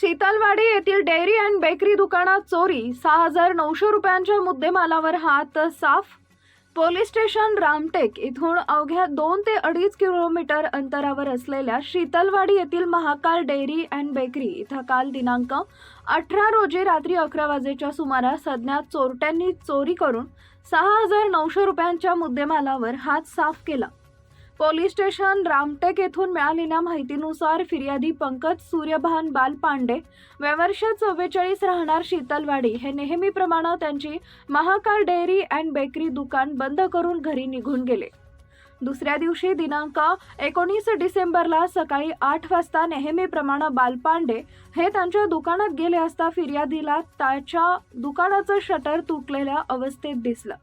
शीतलवाडी येथील dairy and bakery दुकानात चोरी सहा हजार नऊशे रुपयांच्या मुद्देमालावर हात साफ. पोलीस स्टेशन रामटेक इथून अवघ्या दोन ते अडीच किलोमीटर अंतरावर असलेल्या शीतलवाडी येथील महाकाल डेअरी अँड बेकरी इथं काल दिनांक अठरा रोजी रात्री अकरा वाजेच्या सुमारास अज्ञात चोरट्यांनी चोरी करून सहा हजार नऊशे रुपयांच्या मुद्देमालावर हात साफ केला. पोलीस स्टेशन रामटेक येथून मिळालेल्या माहितीनुसार फिर्यादी पंकज सूर्यभान बालपांडे वयवर्ष चव्वेचाळीस राहणार शीतलवाडी हे नेहमीप्रमाणे त्यांची महाकाल डेअरी अँड बेकरी दुकान बंद करून घरी निघून गेले. दुसऱ्या दिवशी दिनांक एकोणीस डिसेंबरला सकाळी आठ वाजता नेहमीप्रमाणे बालपांडे हे त्यांच्या दुकानात गेले असता फिर्यादीला त्याच्या दुकानाचं शटर तुटलेल्या अवस्थेत दिसलं.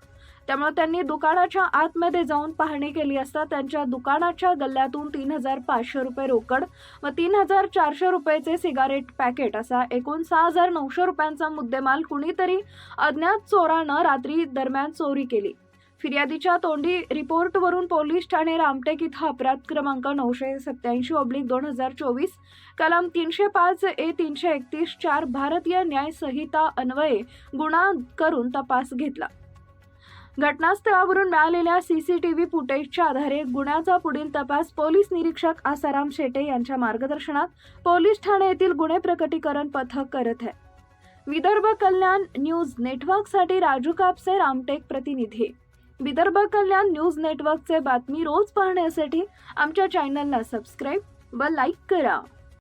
त्यामुळे त्यांनी दुकानाच्या आतमध्ये जाऊन पाहणी केली असता त्यांच्या दुकानाच्या गल्ल्यातून तीन हजार पाचशे रुपये रोकड व तीन हजार चारशे रुपयाचे सिगारेट पॅकेट असा एकूण सहा हजार नऊशे रुपयांचा मुद्देमाल कुणीतरी अज्ञात चोरानं रात्री दरम्यान चोरी केली. फिर्यादीच्या तोंडी रिपोर्टवरून पोलीस ठाणे रामटेक इथं अपराध क्रमांक नऊशे सत्याऐंशी ऑब्लिक दोन हजार चोवीस कलम तीनशे पाच ए तीनशे एकतीस चार भारतीय न्याय संहिता अन्वये गुन्हा करून तपास घेतला. घटनास्थळावरून मिळालेल्या सीसीटीव्ही फुटेजच्या आधारे गुन्ह्याचा पुढील तपास पोलीस निरीक्षक आसाराम शेटे यांच्या मार्गदर्शनात पोलीस ठाणे येथील गुन्हे प्रकटीकरण पथक करत आहे. विदर्भ कल्याण न्यूज नेटवर्कसाठी राजू कापसे रामटेक प्रतिनिधी. विदर्भ कल्याण न्यूज नेटवर्कचे बातमी रोज पाहण्यासाठी आमच्या चॅनलला सबस्क्राईब व लाईक करा.